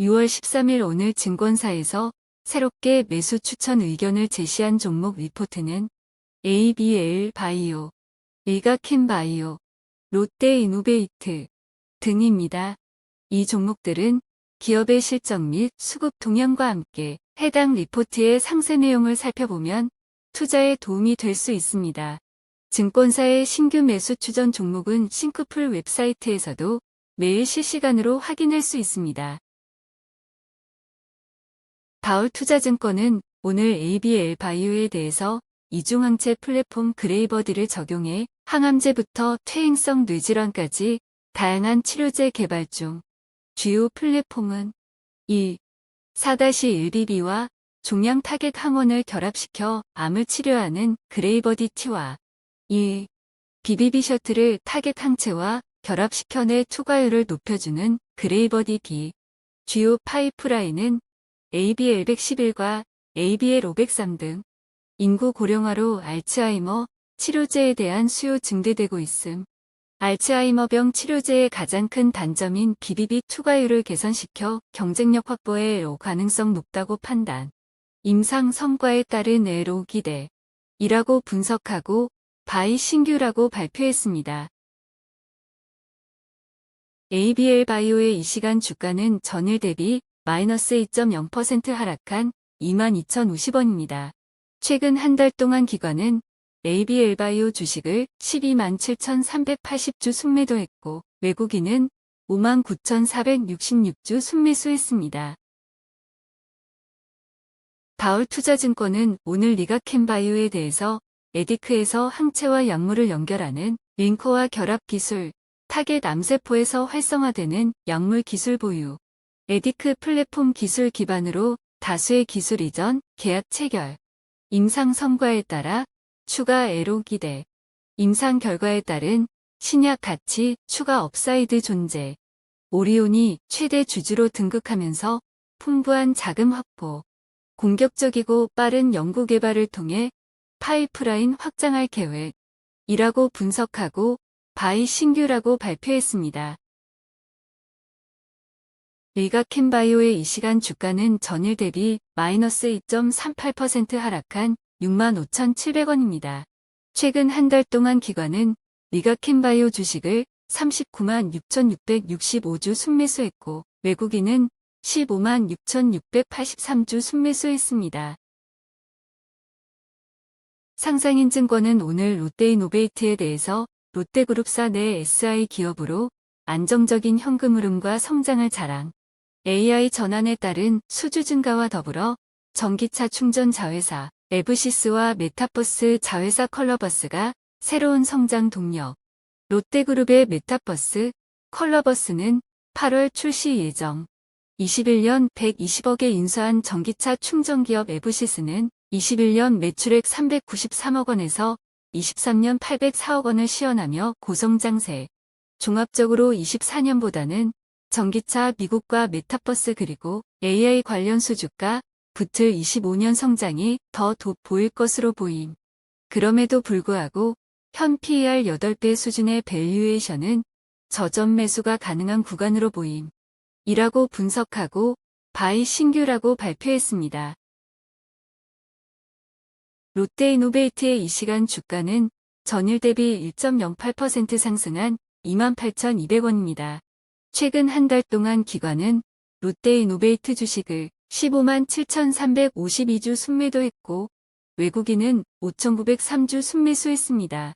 (6월 13일) 오늘 증권사에서 새롭게 매수 추천 의견을 제시한 종목 리포트는 ABL 바이오, 일가캔 바이오, 롯데 이노베이트 등입니다. 이 종목들은 기업의 실적 및 수급 동향과 함께 해당 리포트의 상세 내용을 살펴보면 투자에 도움이 될 수 있습니다. 증권사의 신규 매수 추전 종목은 싱크풀 웹사이트에서도 매일 실시간으로 확인할 수 있습니다. 바울투자증권은 오늘 ABL 바이오에 대해서 이중항체 플랫폼 그레이버디를 적용해 항암제부터 퇴행성 뇌질환까지 다양한 치료제 개발 중 주요 플랫폼은 1. 4-1BB와 종양 타겟 항원을 결합시켜 암을 치료하는 그레이버디 T와 2. BBB 셔틀을 타겟 항체와 결합시켜 내 투과율을 높여주는 그레이버디 B. 주요 파이프라인은 ABL111과 ABL503 등 인구 고령화로 알츠하이머 치료제에 대한 수요 증대되고 있음. 알츠하이머병 치료제의 가장 큰 단점인 BBB 투과율을 개선시켜 경쟁력 확보에 로 가능성 높다고 판단. 임상 성과에 따른 애로 기대. 이라고 분석하고 바이 신규라고 발표했습니다. ABL 바이오의 이 시간 주가는 전일 대비 마이너스 2.0% 하락한 22,050원입니다. 최근 한 달 동안 기관은 ABL 바이오 주식을 12만 7,380주 순매도했고 외국인은 5만 9,466주 순매수했습니다. 바울투자증권은 오늘 리가캔 바이오에 대해서 에디크에서 항체와 약물을 연결하는 링커와 결합 기술, 타겟 암세포에서 활성화되는 약물 기술 보유, 에디크 플랫폼 기술 기반으로 다수의 기술 이전, 계약 체결, 임상 성과에 따라 추가 애로 기대, 임상 결과에 따른 신약 가치 추가 업사이드 존재, 오리온이 최대 주주로 등극하면서 풍부한 자금 확보, 공격적이고 빠른 연구 개발을 통해 파이프라인 확장할 계획, 이라고 분석하고 바이 신규라고 발표했습니다. 일가캔바이오의 이 시간 주가는 전일 대비 마이너스 2.38% 하락한 65,700원입니다. 최근 한 달 동안 기관은 리가캔바이오 주식을 39만 6,665주 순매수했고 외국인은 15만 6,683주 순매수했습니다. 상장인증권은 오늘 롯데이노베이트에 대해서 롯데그룹사 내 SI 기업으로 안정적인 현금 흐름과 성장을 자랑, AI 전환에 따른 수주 증가와 더불어 전기차 충전 자회사 에브시스와 메타버스 자회사 컬러버스가 새로운 성장 동력, 롯데그룹의 메타버스 컬러버스는 8월 출시 예정, 21년 120억에 인수한 전기차 충전기업 에브시스는 21년 매출액 393억 원에서 23년 804억 원을 시현하며 고성장세. 종합적으로 24년보다는 전기차 미국과 메타버스 그리고 AI 관련 수주가 붙을 25년 성장이 더 돋보일 것으로 보임. 그럼에도 불구하고 현 PER 8배 수준의 밸류에이션은 저점 매수가 가능한 구간으로 보임. 이라고 분석하고 바이 신규라고 발표했습니다. 롯데이노베이트의 이 시간 주가는 전일 대비 1.08% 상승한 28,200원입니다. 최근 한 달 동안 기관은 롯데이노베이트 주식을 15만 7,352주 순매도했고 외국인은 5,903주 순매수했습니다.